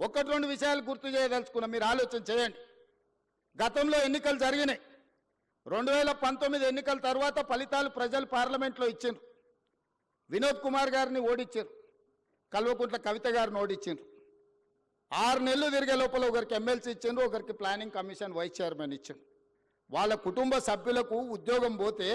ఒకటి రెండు విషయాలు గుర్తు చేయదలుచుకున్నా మీరు ఆలోచన చేయండి. గతంలో ఎన్నికలు జరిగినాయి. రెండు వేల పంతొమ్మిది ఎన్నికల తర్వాత ఫలితాలు ప్రజలు పార్లమెంట్లో ఇచ్చిండ్రు. వినోద్ కుమార్ గారిని ఓడించారు కల్వకుంట్ల కవిత గారిని ఓడించారు ఆరు నెలలు తిరిగే లోపల ఒకరికి ఎమ్మెల్సీ ఇచ్చిండ్రు ఒకరికి ప్లానింగ్ కమిషన్ వైస్ చైర్మన్ ఇచ్చిండ్రు. వాళ్ళ కుటుంబ సభ్యులకు ఉద్యోగం పోతే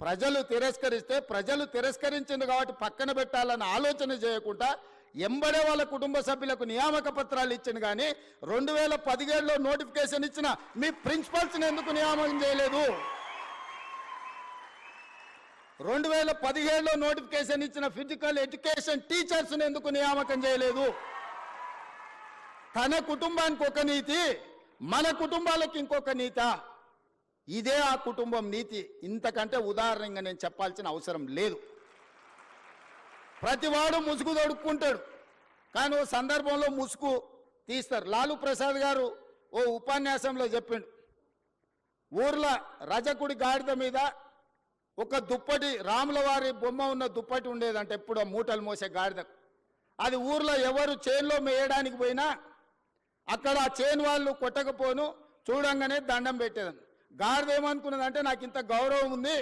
ప్రజలు తిరస్కరిస్తే ప్రజలు తిరస్కరించింది కాబట్టి పక్కన పెట్టాలని ఆలోచన చేయకుండా ఎంబడే వాళ్ళ కుటుంబ సభ్యులకు నియామక పత్రాలు ఇచ్చిన కానీ రెండు వేల పదిహేడులో నోటిఫికేషన్ ఇచ్చిన మీ ప్రిన్సిపల్స్ని ఎందుకు నియామకం చేయలేదు? రెండు వేల పదిహేడులో నోటిఫికేషన్ ఇచ్చిన ఫిజికల్ ఎడ్యుకేషన్ టీచర్స్ని ఎందుకు నియామకం చేయలేదు? తన కుటుంబానికి ఒక నీతి మన కుటుంబాలకు ఇంకొక నీత. ఇదే ఆ కుటుంబం నీతి. ఇంతకంటే ఉదాహరణగా నేను చెప్పాల్సిన అవసరం లేదు. ప్రతివాడు ముసుగు తొడుక్కుంటాడు. కానీ ఓ సందర్భంలో ముసుగు తీస్తారు. లాలు ప్రసాద్ గారు ఓ ఉపన్యాసంలో చెప్పిండు. ఊర్లో రజకుడి గాడిద మీద ఒక దుప్పటి రాముల వారి బొమ్మ ఉన్న దుప్పటి ఉండేదంట ఎప్పుడు మూటలు మోసే గాడిద. అది ఊర్లో ఎవరు చేన్లో మేయడానికి పోయినా అక్కడ ఆ చేను వాళ్ళు కొట్టకపోను చూడంగానే దండం పెట్టేదని గాడిద ఏమనుకున్నదంటే నాకు ఇంత గౌరవం ఉంది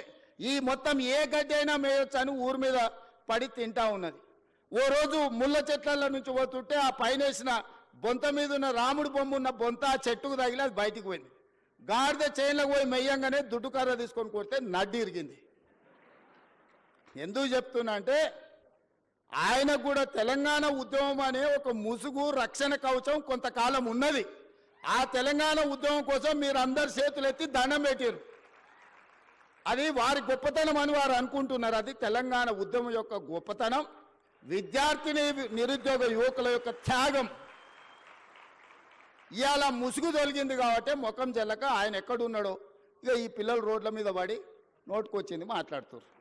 ఈ మొత్తం ఏ గడ్డి అయినా మేయొచ్చు అని ఊరి మీద పడి తింటా ఉన్నది. ఓ రోజు ముళ్ళ చెట్ల నుంచి పోతుంటే ఆ పైన వేసిన బొంత మీద ఉన్న రాముడు బొమ్మ ఉన్న బొంత ఆ చెట్టుకు తగిలి అది బయటికి పోయింది. గాడిద చేనులకు పోయి మెయ్యంగానే దుడ్డు కర్ర తీసుకొని కొడితే నడ్డి ఇరిగింది. ఎందుకు చెప్తున్నా అంటే ఆయనకు కూడా తెలంగాణ ఉద్యమం అనే ఒక ముసుగు రక్షణ కవచం కొంతకాలం ఉన్నది. ఆ తెలంగాణ ఉద్యమం కోసం మీరు అందరు చేతులు ఎత్తి దండం పెట్టారు అది వారి గొప్పతనం అని వారు అనుకుంటున్నారు. అది తెలంగాణ ఉద్యమం యొక్క గొప్పతనం విద్యార్థిని నిరుద్యోగ యువకుల యొక్క త్యాగం. ఇవాళ ముసుగు తొలగింది కాబట్టి ముఖం చెల్లక ఆయన ఎక్కడున్నాడో ఇక ఈ పిల్లలు రోడ్ల మీద పడి నోటుకొచ్చింది మాట్లాడుతున్నారు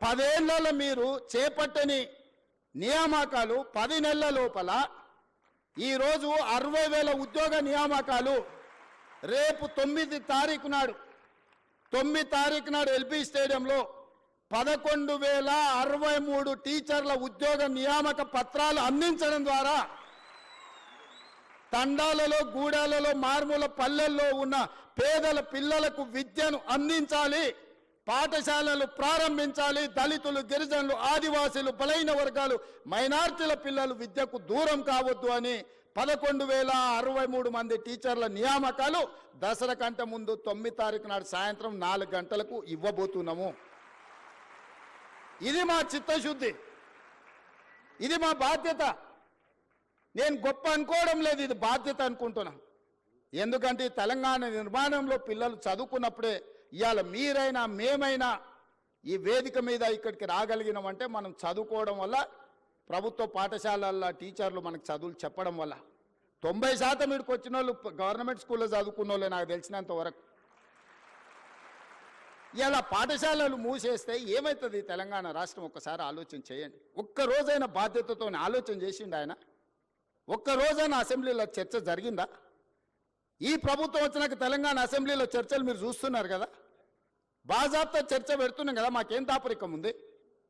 పదేళ్ళలో మీరు చేపట్టని నియామకాలు పది నెలల లోపల ఈరోజు అరవై వేల ఉద్యోగ నియామకాలు రేపు తొమ్మిది తారీఖు నాడు తొమ్మిది తారీఖు నాడు ఎల్బీ స్టేడియంలో పదకొండు వేల అరవై మూడు టీచర్ల ఉద్యోగ నియామక పత్రాలు అందించడం ద్వారా తండాలలో గూడాలలో మార్మూల పల్లెల్లో ఉన్న పేదల పిల్లలకు విద్యను అందించాలి పాఠశాలలు ప్రారంభించాలి దళితులు గిరిజనులు ఆదివాసీలు బలైన వర్గాలు మైనార్టీల పిల్లలు విద్యకు దూరం కావద్దు అని పదకొండు వేల అరవై మూడు మంది టీచర్ల నియామకాలు దసరా కంటే ముందు తొమ్మిది తారీఖు నాడు సాయంత్రం నాలుగు గంటలకు ఇవ్వబోతున్నాము. ఇది మా చిత్తశుద్ధి. ఇది మా బాధ్యత. నేను గొప్ప అనుకోవడం లేదు ఇది బాధ్యత అనుకుంటున్నా. ఎందుకంటే తెలంగాణ నిర్మాణంలో పిల్లలు చదువుకున్నప్పుడే ఇవాళ మీరైనా మేమైనా ఈ వేదిక మీద ఇక్కడికి రాగలిగినామంటే మనం చదువుకోవడం వల్ల ప్రభుత్వ పాఠశాలల్లో టీచర్లు మనకు చదువులు చెప్పడం వల్ల తొంభై శాతం ఇక్కడికి వచ్చిన వాళ్ళు గవర్నమెంట్ స్కూల్లో చదువుకున్న నాకు తెలిసినంత వరకు. ఇలా పాఠశాలలు మూసేస్తే ఏమవుతుంది తెలంగాణ రాష్ట్రం? ఒక్కసారి ఆలోచన చేయండి. ఒక్క రోజైన బాధ్యతతో ఆలోచన చేసిండు ఆయన. ఒక్కరోజైనా అసెంబ్లీలో చర్చ జరిగిందా? ఈ ప్రభుత్వం వచ్చినాక తెలంగాణ అసెంబ్లీలో చర్చలు మీరు చూస్తున్నారు కదా? బాజాబ్తా చర్చ పెడుతున్నాం కదా మాకేం దాపరికం ఉంది?